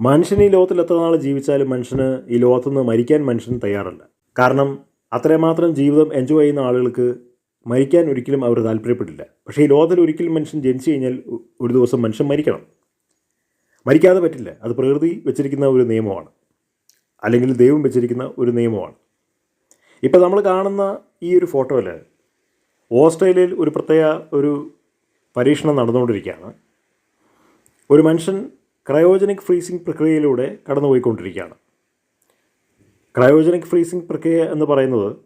മനുഷ്യൻ ഈ ലോകത്തിൽ എത്ര നാൾ ജീവിച്ചാലും മനുഷ്യന് ഈ ലോകത്തുനിന്ന് മരിക്കാൻ മനുഷ്യൻ തയ്യാറല്ല. കാരണം അത്രമാത്രം ജീവിതം എൻജോയ് ചെയ്യുന്ന ആളുകൾക്ക് മരിക്കാൻ ഒരിക്കലും അവർ താല്പര്യപ്പെട്ടില്ല പക്ഷേ ഈ ലോകത്തിൽ ഒരിക്കലും മനുഷ്യൻ ജനിച്ചു കഴിഞ്ഞാൽ ഒരു ദിവസം മനുഷ്യൻ മരിക്കണം. മരിക്കാതെ പറ്റില്ല. അത് പ്രകൃതി വെച്ചിരിക്കുന്ന ഒരു നിയമമാണ്. അല്ലെങ്കിൽ ദൈവം വെച്ചിരിക്കുന്ന ഒരു നിയമമാണ്. ഇപ്പോൾ നമ്മൾ കാണുന്ന ഈ ഒരു ഫോട്ടോയിൽ ഓസ്ട്രേലിയയിൽ ഒരു പ്രത്യേക ഒരു പരീക്ഷണം നടന്നുകൊണ്ടിരിക്കുകയാണ്. ഒരു മനുഷ്യൻ ക്രയോജനിക് ഫ്രീസിംഗ് പ്രക്രിയയിലൂടെ കടന്നുപോയിക്കൊണ്ടിരിക്കുകയാണ്. ക്രയോജനിക് ഫ്രീസിംഗ് പ്രക്രിയ എന്ന് പറയുന്നത്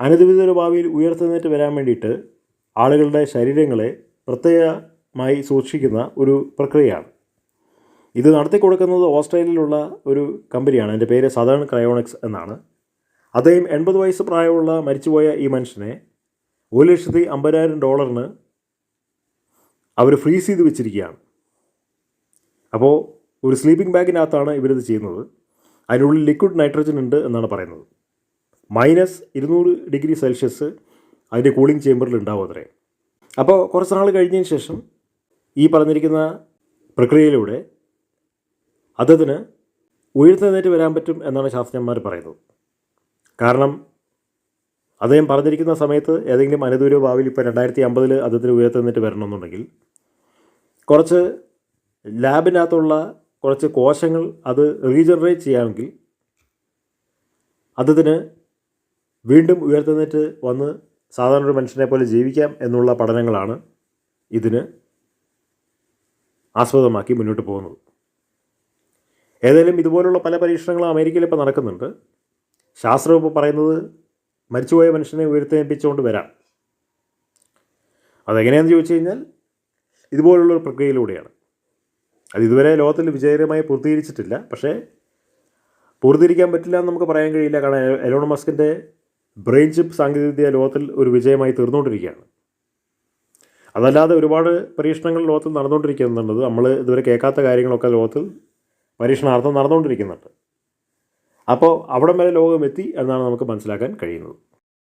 അനധികൃത ഭാവിയിൽ ഉയർത്തെഴുന്നേറ്റ് വരാൻ വേണ്ടിയിട്ട് ആളുകളുടെ ശരീരങ്ങളെ പ്രത്യേകമായി സൂക്ഷിക്കുന്ന ഒരു പ്രക്രിയയാണ്. ഇത് നടത്തി കൊടുക്കുന്നത് ഓസ്ട്രേലിയയിലുള്ള ഒരു കമ്പനിയാണ്. എന്റെ പേര് സദേൺ ക്രയോണിക്സ് എന്നാണ്. അദ്ദേഹം എൺപത് വയസ്സ് പ്രായമുള്ള മരിച്ചുപോയ ഈ മനുഷ്യനെ ഒരു ലക്ഷത്തി അമ്പതിനായിരം ഡോളറിന് അവർ ഫ്രീസ് ചെയ്ത് വെച്ചിരിക്കുകയാണ്. അപ്പോൾ ഒരു സ്ലീപ്പിംഗ് ബാഗിനകത്താണ് ഇവരിത് ചെയ്യുന്നത്. അതിനുള്ളിൽ ലിക്വിഡ് നൈട്രജൻ ഉണ്ട് എന്നാണ് പറയുന്നത്. മൈനസ് ഇരുന്നൂറ് ഡിഗ്രി സെൽഷ്യസ് അതിന്റെ കൂളിംഗ് ചേമ്പറിൽ ഉണ്ടാവും അത്രേ. അപ്പോൾ കുറച്ച് നാൾ കഴിഞ്ഞതിന് ശേഷം ഈ പറഞ്ഞിരിക്കുന്ന പ്രക്രിയയിലൂടെ അദ്ദേഹത്തിന് ഉയർത്തെഴുന്നേറ്റ് വരാൻ പറ്റും എന്നാണ് ശാസ്ത്രജ്ഞന്മാർ പറയുന്നത്. കാരണം അദ്ദേഹം പറഞ്ഞിരിക്കുന്ന സമയത്ത് ഏതെങ്കിലും അനുദൂര ഭാവിയിൽ ഇപ്പോൾ രണ്ടായിരത്തി അമ്പതിൽ അദ്ദേഹത്തിന് ഉയർത്തെഴുന്നേറ്റ് വരണമെന്നുണ്ടെങ്കിൽ കുറച്ച് ലാബിനകത്തുള്ള കുറച്ച് കോശങ്ങൾ അത് റീജനറേറ്റ് ചെയ്യാമെങ്കിൽ അതിന് വീണ്ടും ഉയർത്തെഴുന്നേറ്റ് വന്ന് സാധാരണ ഒരു മനുഷ്യനെ പോലെ ജീവിക്കാം എന്നുള്ള പഠനങ്ങളാണ് ഇതിന് ആസ്പദമാക്കി മുന്നോട്ട് പോകുന്നത്. ഏതായാലും ഇതുപോലുള്ള പല പരീക്ഷണങ്ങളും അമേരിക്കയിൽ ഇപ്പോൾ നടക്കുന്നുണ്ട്. ശാസ്ത്രം ഇപ്പോൾ പറയുന്നത് മരിച്ചുപോയ മനുഷ്യനെ ഉയർത്തെഴുന്നേൽപ്പിച്ചുകൊണ്ട് വരാം. അതെങ്ങനെയാണെന്ന് ചോദിച്ചു കഴിഞ്ഞാൽ ഇതുപോലുള്ളൊരു പ്രക്രിയയിലൂടെയാണ്. അത് ഇതുവരെ ലോകത്തിൽ വിജയകരമായി പൂർത്തീകരിച്ചിട്ടില്ല. പക്ഷേ പൂർത്തീകരിക്കാൻ പറ്റില്ല എന്ന് നമുക്ക് പറയാൻ കഴിയില്ല. കാരണം എലോൺ മസ്കിന്റെ ബ്രെയിൻ ചിപ്പ് സാങ്കേതികവിദ്യ ലോകത്തിൽ ഒരു വിജയമായി തീർന്നുകൊണ്ടിരിക്കുകയാണ്. അതല്ലാതെ ഒരുപാട് പരീക്ഷണങ്ങൾ ലോകത്തിൽ നടന്നുകൊണ്ടിരിക്കുന്നുണ്ട്. നമ്മൾ ഇതുവരെ കേൾക്കാത്ത കാര്യങ്ങളൊക്കെ ലോകത്തിൽ പരീക്ഷണാർത്ഥം നടന്നുകൊണ്ടിരിക്കുന്നുണ്ട്. അപ്പോൾ അവിടം വരെ ലോകം എത്തി എന്നാണ് നമുക്ക് മനസ്സിലാക്കാൻ കഴിയുന്നത്.